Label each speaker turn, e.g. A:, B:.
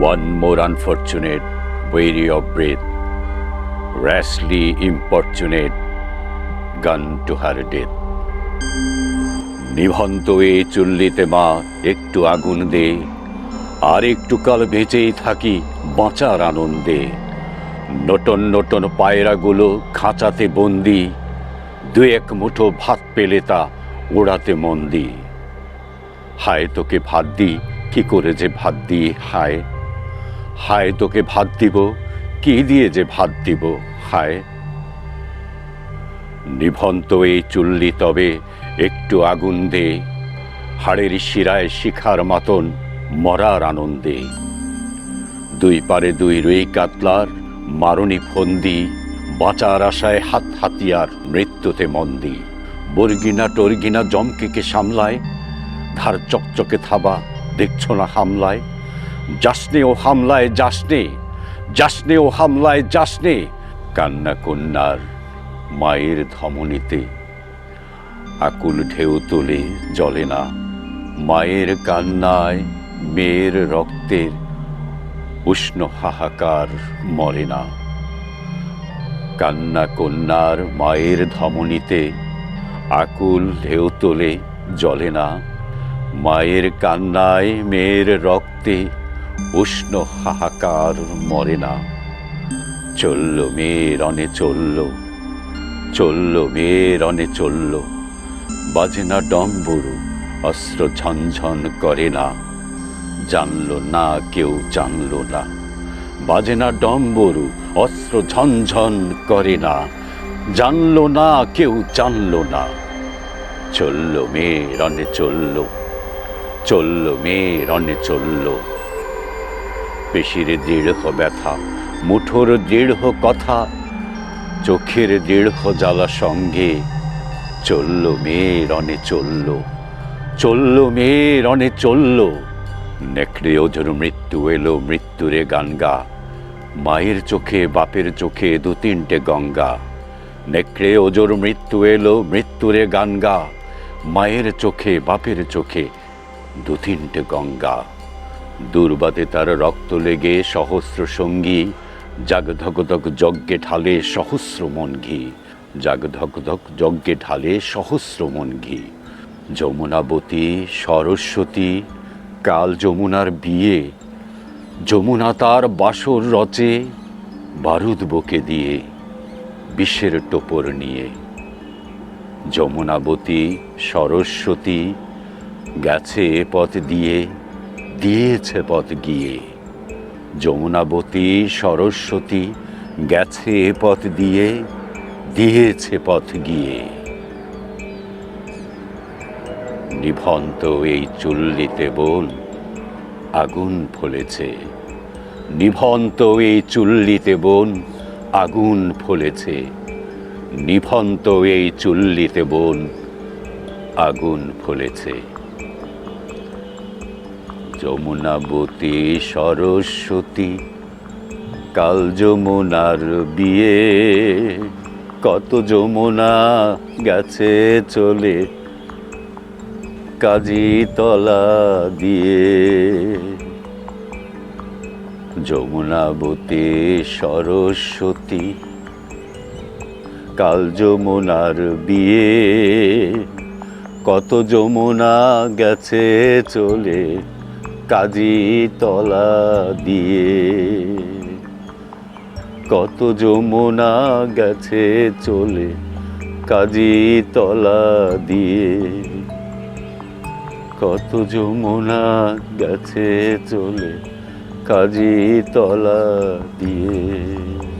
A: One more unfortunate, weary of breath, rashly importunate, gun to her death. নিভন্ত এই চুল্লিতে মা একটু আগুন দে। আর একটু কাল বেঁচেই থাকি বাঁচার আনন্দে। নটন নটন পায়রাগুলো খাঁচাতে বন্দি। দু এক মুঠো ভাত পেলে তা ওড়াতে মন দি হায় তোকে ভাত দি কি করে যে ভাত দি হায়। হায় তোকে ভাত দিব, কি দিয়ে যে ভাত দিব, হায়। নিভন্ত এই চুল্লি তবে একটু আগুন দে, হাড়ের শিরায় শিখার মতন মরার আনন্দে। দুই পারে দুই রুই কাতলার মারণি ফন্দি, বাঁচার আশায় হাত হাতিয়ার মৃত্যুতে মন্দি। বর্গিনা টর্গিনা জমকেকে সামলায়, ধার চকচকে থাবা দেখছ না হামলায় যাসনে ও হামলায় যাসনে যাসনে ও হামলায় যাসনে কান্না কন্যার মায়ের ধমনীতে। আকুল ঢেউ তোলে জলে না। মায়ের কান্নায় মেয়ের রক্তের উষ্ণ হাহাকার মরে না। কান্না কন্যার মায়ের ধমনীতে আকুল ঢেউ তোলে জলে না। মায়ের কান্নায় মেয়ের রক্তে উষ্ণ হাহাকার মরে না। চলল মেয়ে রনে চলল চলল মেয়ে রনে চলল। বাজে না ডম্বরু, অস্ত্র ঝনঝন করে না। জানলো না, কেউ জানলো না। বাজে না ডম্বরু, অস্ত্র ঝনঝন করে না। জানলো না, কেউ জানলো না। চলল মেয়ে রনে চলল চলল মেয়ে রনে চলল। পেশির দৃঢ় ব্যথা, মুঠোর দৃঢ় কথা, চোখের দৃঢ় জ্বালা সঙ্গে, চলল মেয়ে রনে চলল চলল মেয়ে রনে চলল। নেকড়ে ওজোর মৃত্যু এলো, মৃত্যুরে গান গা মায়ের চোখে, বাপের চোখে দু তিনটে গঙ্গা। নেকড়ে ওজোর মৃত্যু এলো, মৃত্যুরে গান গা মায়ের চোখে, বাপের চোখে দু তিনটে গঙ্গা। দুর্বাদে তার রক্ত লেগে সহস্র সঙ্গী জাগ ধকধক যজ্ঞে ঢালে সহস্র মন ঘি জাগ ধকধক যজ্ঞে ঢালে সহস্র মন ঘি। যমুনাবতী, সরস্বতী, কাল যমুনার বিয়ে, যমুনা তার বাসর রচে, বারুদ বকে দিয়ে বিশ্বের টোপর নিয়ে। যমুনাবতী, সরস্বতী, গেছে এ পথ দিয়ে দিয়েছে পথ গিয়ে। যমুনাবতী, সরস্বতী গেছে পথ দিয়ে, দিয়েছে পথ গিয়ে। নিভন্ত এই চুল্লিতে বোন, আগুন ফলেছে। নিভন্ত এই চুল্লিতে বোন, আগুন ফলেছে। নিভন্ত এই চুল্লিতে বোন, আগুন ফলেছে। যমুনাবতী সরস্বতী, কাল যমুনার বিয়ে। কত যমুনা গেছে চলে, কাজী তলা দিয়ে। যমুনাবতী সরস্বতী, কাল যমুনার বিয়ে। কত যমুনা গেছে চলে কাজী তলা দিয়ে। কত যমুনা গেছে চলে কাজী তলা দিয়ে। কত যমুনা গেছে চলে কাজী তলা দিয়ে।